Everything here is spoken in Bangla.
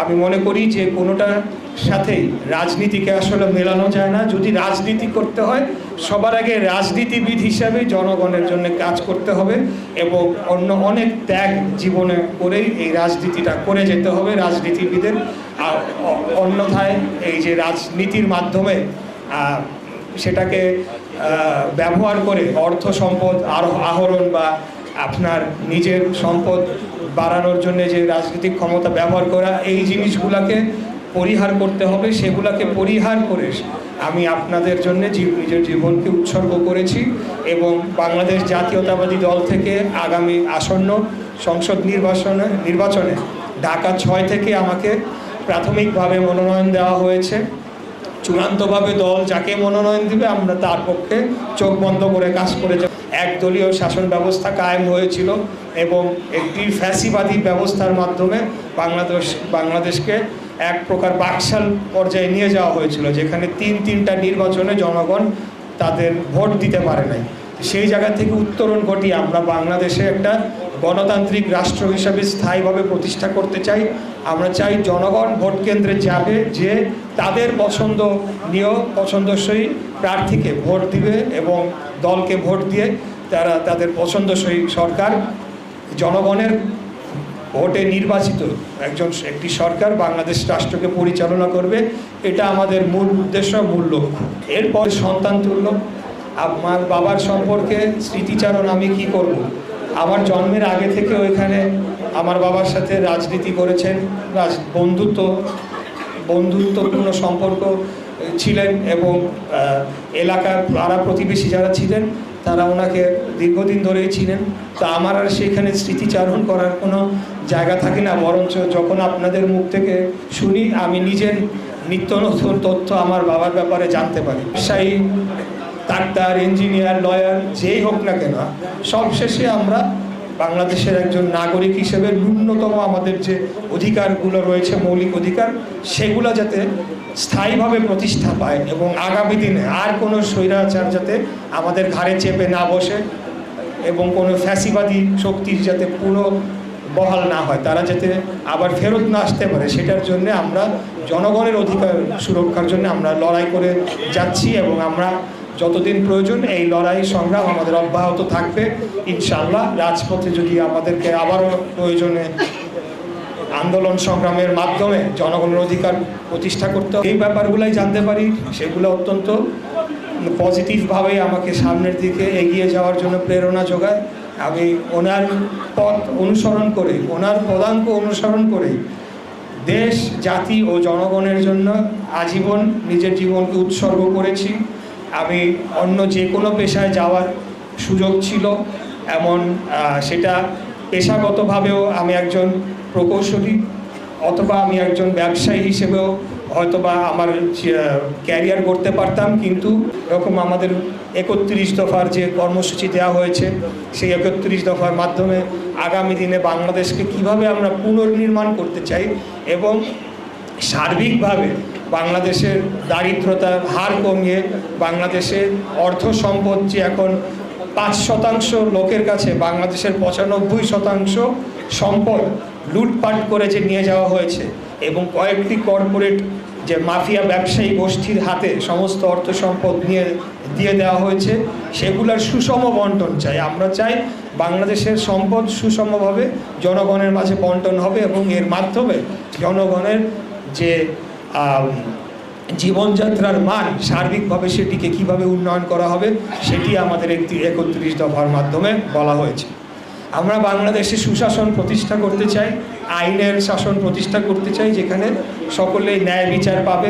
আমি মনে করি যে কোনোটার সাথে রাজনীতিকে আসলে মেলানো যায় না। যদি রাজনীতি করতে হয়, সবার আগে রাজনীতিবিদ হিসাবে জনগণের জন্য কাজ করতে হবে এবং অন্য অনেক ত্যাগ জীবনে করেই এই রাজনীতিটা করে যেতে হবে রাজনীতিবিদের। আর অন্যথায় এই যে রাজনীতির মাধ্যমে সেটাকে ব্যবহার করে অর্থ সম্পদ, আরও, আহরণ বা আপনার নিজের সম্পদ বাড়ানোর জন্য যে রাজনৈতিক ক্ষমতা ব্যবহার করা, এই জিনিসগুলোকে পরিহার করতে হবে। সেগুলোকে পরিহার করে আমি আপনাদের জন্য নিজের জীবনকে উৎসর্গ করেছি এবং বাংলাদেশ জাতীয়তাবাদী দল থেকে আগামী আসন্ন সংসদ নির্বাচনে নির্বাচনে ঢাকা ছয় থেকে আমাকে প্রাথমিকভাবে মনোনয়ন দেওয়া হয়েছে। চূড়ান্তভাবে দল যাকে মনোনয়ন দিবে, আমরা তার পক্ষে চোখ বন্ধ করে কাজ করে যাব। একদলীয় শাসন ব্যবস্থা কায়েম হয়েছিল এবং একটি ফ্যাসিবাদী ব্যবস্থার মাধ্যমে বাংলাদেশ, বাংলাদেশকে এক প্রকার বাকশাল পর্যায়ে নিয়ে যাওয়া হয়েছিল, যেখানে তিন তিনটা নির্বাচনে জনগণ তাদের ভোট দিতে পারে নাই। সেই জায়গা থেকে উত্তরণ ঘটিয়ে আমরা বাংলাদেশে একটা গণতান্ত্রিক রাষ্ট্র হিসাবে স্থায়ীভাবে প্রতিষ্ঠা করতে চাই। আমরা চাই জনগণ ভোট কেন্দ্রে যাবে, যে তাদের পছন্দনীয় পছন্দসই প্রার্থীকে ভোট দিবে এবং দলকে ভোট দিয়ে তারা তাদের পছন্দসই সরকার, জনগণের ভোটে নির্বাচিত একজন, একটি সরকার বাংলাদেশ রাষ্ট্রকে পরিচালনা করবে। এটা আমাদের মূল উদ্দেশ্য, মূল লক্ষ্য। এরপর সন্তান তুল্য। আমার বাবার সম্পর্কে স্মৃতিচারণ আমি কি করব। আমার জন্মের আগে থেকে ওইখানে আমার বাবার সাথে রাজনীতি করেছেন, রাজ, বন্ধুত্ব, বন্ধুত্বপূর্ণ সম্পর্ক ছিলেন এবং এলাকার পাড়া প্রতিবেশী যারা ছিলেন, তারা ওনাকে দীর্ঘদিন ধরেই ছিলেন তা আমার আর সেখানে স্মৃতিচারণ করার কোনো জায়গা থাকে না, বরঞ্চ যখন আপনাদের মুখ থেকে শুনি, আমি নিজের নিত্য নতুন তথ্য আমার বাবার ব্যাপারে জানতে পারি ব্যবসায়ী ডাক্তার, ইঞ্জিনিয়ার, লয়ার, যেই হোক না কেন, সবশেষে আমরা বাংলাদেশের একজন নাগরিক হিসেবে ন্যূনতম আমাদের যে অধিকারগুলো রয়েছে, মৌলিক অধিকার, সেগুলো যাতে স্থায়ীভাবে প্রতিষ্ঠা পায় এবং আগামী দিনে আর কোনো স্বৈরাচার যাতে আমাদের ঘাড়ে চেপে না বসে এবং কোনো ফ্যাসিবাদী শক্তির যাতে পুরো বহাল না হয়, তারা যাতে আবার ফেরত না আসতে পারে, সেটার জন্য আমরা জনগণের অধিকার সুরক্ষার জন্য আমরা লড়াই করে যাচ্ছি এবং আমরা যতদিন প্রয়োজন, এই লড়াই সংগ্রাম আমাদের অব্যাহত থাকবে ইনশাল্লাহ রাজপথে যদি আমাদেরকে আবারও প্রয়োজনে আন্দোলন সংগ্রামের মাধ্যমে জনগণের অধিকার প্রতিষ্ঠা করতে। এই ব্যাপারগুলাই জানতে পারি, সেগুলো অত্যন্ত পজিটিভভাবেই আমাকে সামনের দিকে এগিয়ে যাওয়ার জন্য প্রেরণা যোগায় আমি ওনার পথ অনুসরণ করে, ওনার পদাঙ্ক অনুসরণ করে দেশ, জাতি ও জনগণের জন্য আজীবন নিজের জীবনকে উৎসর্গ করেছি আমি অন্য যে কোনো পেশায় যাওয়ার সুযোগ ছিল, এমন সেটা পেশাগতভাবেও আমি একজন প্রকৌশলী অথবা আমি একজন ব্যবসায়ী হিসেবেও হয়তোবা আমার ক্যারিয়ার করতে পারতাম, কিন্তু এরকম আমাদের একত্রিশ দফার যে কর্মসূচি দেওয়া হয়েছে, সেই একত্রিশ দফার মাধ্যমে আগামী দিনে বাংলাদেশকে কীভাবে আমরা পুনর্নির্মাণ করতে চাই এবং সার্বিকভাবে বাংলাদেশের দারিদ্রতার হার কমিয়ে বাংলাদেশের অর্থ সম্পদ যে এখন পাঁচ শতাংশ লোকের কাছে বাংলাদেশের পঁচানব্বই শতাংশ সম্পদ লুটপাট করে যে নিয়ে যাওয়া হয়েছে এবং কয়েকটি কর্পোরেট যে মাফিয়া ব্যবসায়ী গোষ্ঠীর হাতে সমস্ত অর্থ সম্পদ নিয়ে, দিয়ে দেওয়া হয়েছে, সেগুলোর সুষম বন্টন চাই। আমরা চাই বাংলাদেশের সম্পদ সুষমভাবে জনগণের মাঝে বন্টন হবে এবং এর মাধ্যমে জনগণের যে জীবনযাত্রার মান সার্বিকভাবে সেটিকে কীভাবে উন্নয়ন করা হবে, সেটি আমাদের একটি একত্রিশ দফার মাধ্যমে বলা হয়েছে। আমরা বাংলাদেশে সুশাসন প্রতিষ্ঠা করতে চাই, আইনের শাসন প্রতিষ্ঠা করতে চাই, যেখানে সকলে ন্যায় বিচার পাবে।